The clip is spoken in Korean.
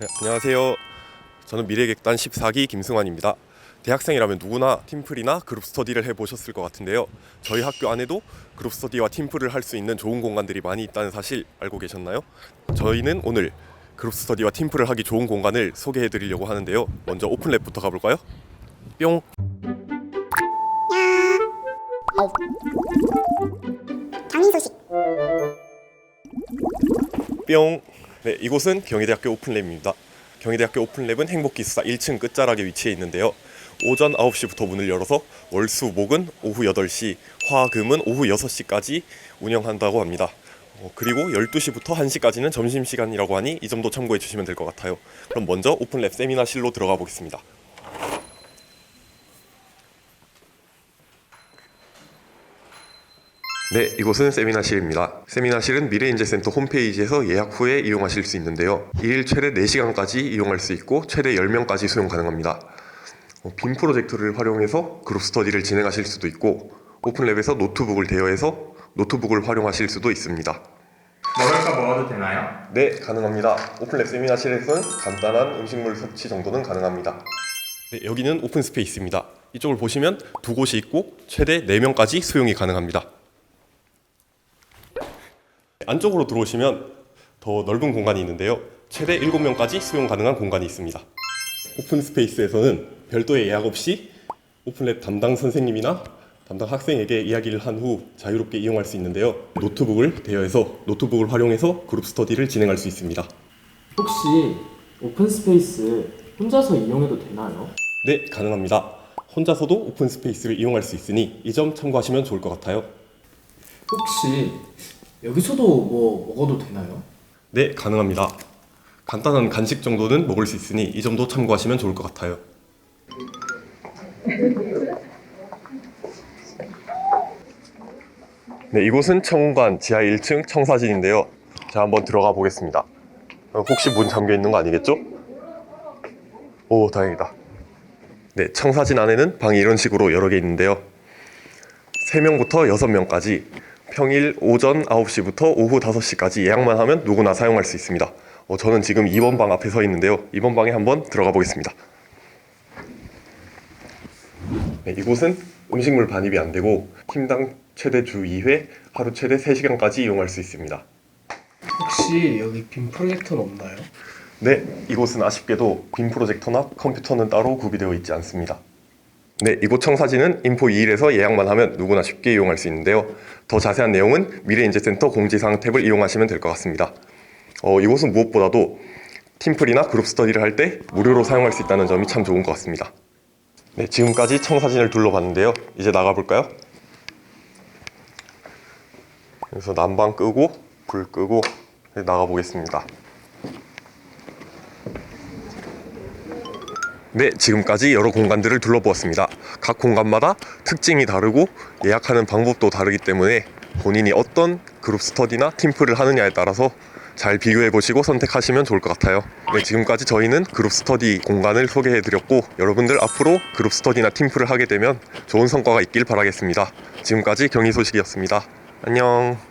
네, 안녕하세요. 저는 미래객단 14기 김승환입니다. 대학생이라면 누구나 팀플이나 그룹 스터디를 해보셨을 것 같은데요. 저희 학교 안에도 그룹 스터디와 팀플을 할 수 있는 좋은 공간들이 많이 있다는 사실 알고 계셨나요? 저희는 오늘 그룹 스터디와 팀플을 하기 좋은 공간을 소개해 드리려고 하는데요. 먼저 오픈랩부터 가볼까요? 뿅! 장인 소식. 뿅! 네, 이곳은 경희대학교 오픈랩입니다. 경희대학교 오픈랩은 행복기숙사 1층 끝자락에 위치해 있는데요. 오전 9시부터 문을 열어서 월, 수, 목은 오후 8시, 화, 금은 오후 6시까지 운영한다고 합니다. 어, 그리고 12시부터 1시까지는 점심시간이라고 하니 이 점도 참고해 주시면 될 것 같아요. 그럼 먼저 오픈랩 세미나실로 들어가 보겠습니다. 네, 이곳은 세미나실입니다. 세미나실은 미래인재센터 홈페이지에서 예약 후에 이용하실 수 있는데요. 1일 최대 4시간까지 이용할 수 있고 최대 10명까지 수용 가능합니다. 어, 빔 프로젝터를 활용해서 그룹 스터디를 진행하실 수도 있고 오픈랩에서 노트북을 대여해서 노트북을 활용하실 수도 있습니다. 먹을 거 먹어도 되나요? 네, 가능합니다. 오픈랩 세미나실에서는 간단한 음식물 섭취 정도는 가능합니다. 네, 여기는 오픈 스페이스입니다. 이쪽을 보시면 두 곳이 있고 최대 4명까지 수용이 가능합니다. 안쪽으로 들어오시면 더 넓은 공간이 있는데요. 최대 7명까지 수용 가능한 공간이 있습니다. 오픈 스페이스에서는 별도의 예약 없이 오픈랩 담당 선생님이나 담당 학생에게 이야기를 한 후 자유롭게 이용할 수 있는데요. 노트북을 대여해서 노트북을 활용해서 그룹 스터디를 진행할 수 있습니다. 혹시 오픈 스페이스 혼자서 이용해도 되나요? 네, 가능합니다. 혼자서도 오픈 스페이스를 이용할 수 있으니 이 점 참고하시면 좋을 것 같아요. 혹시 여기서도 뭐 먹어도 되나요? 네, 가능합니다. 간단한 간식 정도는 먹을 수 있으니 이 점도 참고하시면 좋을 것 같아요. 네, 이곳은 청관 지하 1층 청사진인데요. 자, 한번 들어가 보겠습니다. 어, 혹시 문 잠겨 있는 거 아니겠죠? 오, 다행이다. 네, 청사진 안에는 방이 이런 식으로 여러 개 있는데요. 3명부터 6명까지 평일 오전 9시부터 오후 5시까지 예약만 하면 누구나 사용할 수 있습니다. 어, 저는 지금 2번 방 앞에 서 있는데요. 2번 방에 한번 들어가 보겠습니다. 네, 이곳은 음식물 반입이 안 되고 팀당 최대 주 2회, 하루 최대 3시간까지 이용할 수 있습니다. 혹시 여기 빔 프로젝터는 없나요? 네, 이곳은 아쉽게도 빔 프로젝터나 컴퓨터는 따로 구비되어 있지 않습니다. 네, 이곳 청사진은 인포 2일에서 예약만 하면 누구나 쉽게 이용할 수 있는데요. 더 자세한 내용은 미래인재센터 공지사항 탭을 이용하시면 될 것 같습니다. 어, 이곳은 무엇보다도 팀플이나 그룹 스터디를 할 때 무료로 사용할 수 있다는 점이 참 좋은 것 같습니다. 네, 지금까지 청사진을 둘러봤는데요. 이제 나가볼까요? 그래서 난방 끄고 불 끄고 네, 나가보겠습니다. 네, 지금까지 여러 공간들을 둘러보았습니다. 각 공간마다 특징이 다르고 예약하는 방법도 다르기 때문에 본인이 어떤 그룹 스터디나 팀플을 하느냐에 따라서 잘 비교해 보시고 선택하시면 좋을 것 같아요. 네, 지금까지 저희는 그룹 스터디 공간을 소개해 드렸고 여러분들 앞으로 그룹 스터디나 팀플을 하게 되면 좋은 성과가 있길 바라겠습니다. 지금까지 경희 소식이었습니다. 안녕.